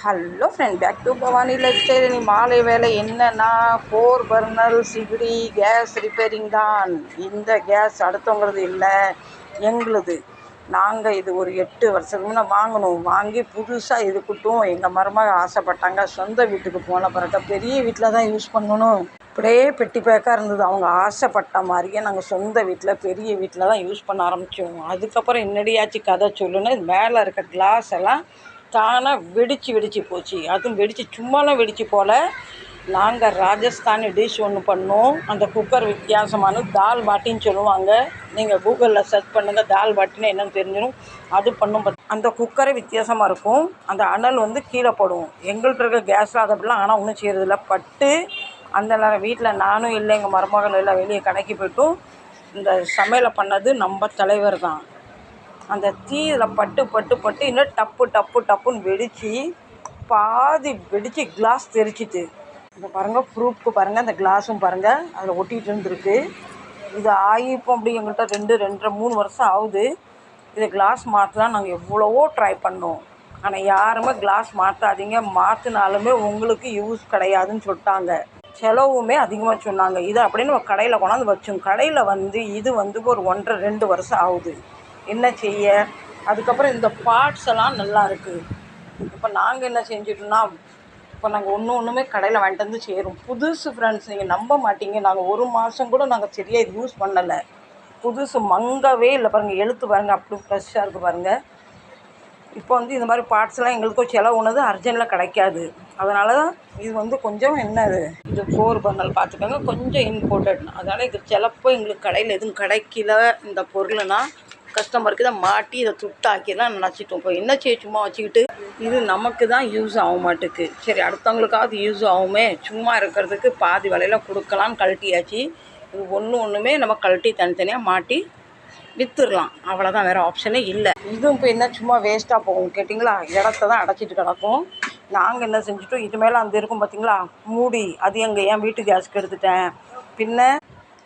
Hello friend back to Bhavani life style நீ மாலை வேலை என்னன்னா ஃபோர் பர்னர் சிகிடி கேஸ் ரிப்பேரிங் தான். இந்த கேஸ் அடுத்தவங்களது இல்லை எங்களுது. நாங்கள் இது ஒரு எட்டு வருஷத்துக்கு முன்னே வாங்கணும் வாங்கி புதுசாக இதுக்கிட்டும் எங்கள் மருமக ஆசைப்பட்டாங்க. சொந்த வீட்டுக்கு போன பிறகு பெரிய வீட்டில் தான் யூஸ் பண்ணணும். அப்படியே பெட்டி பேக்காக இருந்தது. அவங்க ஆசைப்பட்ட மாதிரியே நாங்கள் சொந்த வீட்டில் பெரிய வீட்டில் தான் யூஸ் பண்ண ஆரம்பித்தோம் அதுக்கப்புறம் என்னடியாச்சு கதை சொல்லுன்னு மேலே இருக்க கிளாஸ் எல்லாம் தானாக வெடித்து வெடித்து போச்சு. அதுவும் வெடித்து சும்மாலாம் வெடித்து போல். நாங்கள் ராஜஸ்தானி டிஷ் ஒன்று பண்ணோம். அந்த குக்கர் வித்தியாசமான தால் பாட்டின்னு சொல்லுவாங்க. நீங்கள் கூகுளில் சர்ச் பண்ணுங்கள் தால் பாட்டின்னு என்னன்னு தெரிஞ்சிடும் அது பண்ணும் அந்த குக்கரே வித்தியாசமாக இருக்கும். அந்த அனல் வந்து கீழே போடும். எங்கள்கிட்ட இருக்க கேஸில் அதை அப்படிலாம் ஆனால் ஒன்றும் செய்கிறதில்ல பட்டு அந்த நேரம் வீட்டில் நானும் இல்லை எங்கள் மருமகள் எல்லாம் வெளியே கடைக்கு போய்ட்டும். இந்த சமையலை பண்ணது நம்ம தலைவர் தான். அந்த தீ இதில் பட்டு பட்டு பட்டு இன்னும் டப்பு டப்பு டப்புன்னு வெடித்து பாதி வெடித்து கிளாஸ் தெரிச்சிட்டு. இப்போ பாருங்கள் ப்ரூஃப்க்கு பாருங்கள் அந்த கிளாஸும் பாருங்கள் அதில் ஒட்டிகிட்டு இருந்திருக்கு. இது ஆகி இப்போ அப்படி எங்கள்கிட்ட ரெண்டு ரெண்டரை மூணு வருஷம் ஆகுது. இது கிளாஸ் மாற்றலாம் நாங்கள் எவ்வளவோ ட்ரை பண்ணோம். ஆனால் யாருமே கிளாஸ் மாற்றாதீங்க மாற்றினாலுமே உங்களுக்கு யூஸ் கிடையாதுன்னு சொல்லிட்டாங்க. செலவுமே அதிகமாக சொன்னாங்க. இது அப்படியே நம்ம கடையில் கொண்டாந்து வச்சோம். கடையில் வந்து இது வந்து ஒரு ஒன்றரை ரெண்டு வருஷம் ஆகுது. என்ன செய்ய? அதுக்கப்புறம் இந்த பார்ட்ஸ் எல்லாம் நல்லா இருக்குது இப்போ நாங்கள் என்ன செஞ்சிட்டோம்னா இப்போ நாங்கள் ஒன்று ஒன்றுமே கடையில் வாங்கிட்டு வந்து சேரும். புதுசு ஃப்ரெண்ட்ஸ் நீங்கள் நம்ப மாட்டீங்க. நாங்கள் ஒரு மாதம் கூட நாங்கள் சரியாக இது யூஸ் பண்ணலை. புதுசு மங்கவே இல்லை பாருங்கள் எழுத்து பாருங்கள் அப்படி ஃப்ரெஷ்ஷாக இருக்குது பாருங்கள் இப்போ வந்து இந்த மாதிரி பார்ட்ஸ்லாம் எங்களுக்கும் செலவுனது அர்ஜென்ட்டில் கிடைக்காது. அதனால தான் இது வந்து கொஞ்சம் என்னது இது ஃபோர் பர்னல் பார்த்துக்கோங்க கொஞ்சம் இம்போர்ட்டட் அதனால் இது சிலப்போ எங்களுக்கு கடையில் எதுவும் கிடைக்கல இந்த பொருள்னால் கஸ்டமருக்கு தான் மாட்டி இதை துட்டாக்கிலாம் நினச்சிட்டோம். இப்போ என்ன செய்ய சும்மா வச்சுக்கிட்டு? இது நமக்கு தான் யூஸ் ஆக மாட்டுக்கு. சரி அடுத்தவங்களுக்காவது யூஸ் ஆகுமே? சும்மா இருக்கிறதுக்கு பாதி விலையில கொடுக்கலான்னு கழட்டியாச்சு. இது ஒன்று ஒன்றுமே நம்ம கழட்டி தனித்தனியாக மாட்டி விற்றுடலாம் அவ்வளோதான் வேறு ஆப்ஷனே இல்லை. இதுவும் இப்போ என்ன சும்மா வேஸ்ட்டாக போகும் கேட்டிங்களா? இடத்த தான் அடைச்சிட்டு கிடக்கும். நாங்கள் என்ன செஞ்சுட்டோம்? இது மேலே அந்த இருக்கும் பார்த்தீங்களா மூடி. அது எங்கள் ஏன் வீட்டு கேஸ்க்கு எடுத்துட்டேன். பின்ன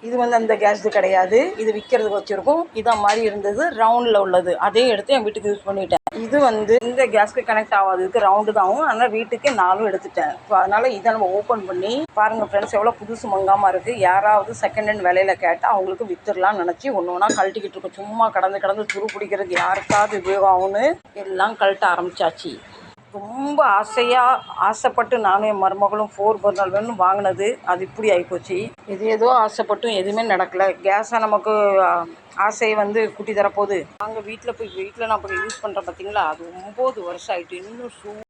இது வந்து அந்த கேஸ் கிடையாது. இது விற்கிறதுக்கு வச்சுருக்கோம். இதான் மாதிரி இருந்தது. ரவுண்டில் உள்ளது. அதையும் எடுத்து என் வீட்டுக்கு யூஸ் பண்ணிட்டேன். இது வந்து இந்த கேஸ்க்கு கனெக்ட் ஆகாததுக்கு ரவுண்டு தான் ஆகும் அதனால் வீட்டுக்கு நானும் எடுத்துட்டேன். ஸோ அதனால் இதை நம்ம ஓப்பன் பண்ணி பாருங்கள் ஃப்ரெண்ட்ஸ் எவ்வளோ புதுசு மங்காமல் இருக்குது யாராவது செகண்ட் ஹேண்ட் விலையில் கேட்டால் அவங்களுக்கு வித்துடலாம்னு நினச்சி ஒன்று ஒன்றா கழட்டிக்கிட்டு இருக்கோம். சும்மா கடந்து கடந்து துரு பிடிக்கிறதுக்கு யாருக்காவது உபயோகம் ஆகும்னு எல்லாம் கழட்ட ஆரம்பிச்சாச்சு. ரொம்ப ஆசையாக ஆசைப்பட்டு நானும் என் மருமகளும் ஃபோர் பர்னர் வேணும் வாங்கினது. அது இப்படி ஆகிப்போச்சு எது ஏதோ ஆசைப்பட்டும் எதுவுமே நடக்கலை. கேஸாக நமக்கு ஆசையை வந்து கூட்டி தரப்போகுது. நாங்கள் வீட்டில் போய் வீட்டில் நான் போய் யூஸ் பண்ணுறேன் பார்த்தீங்களா அது ஒம்பது வருஷம் ஆகிட்டு இன்னும் சூ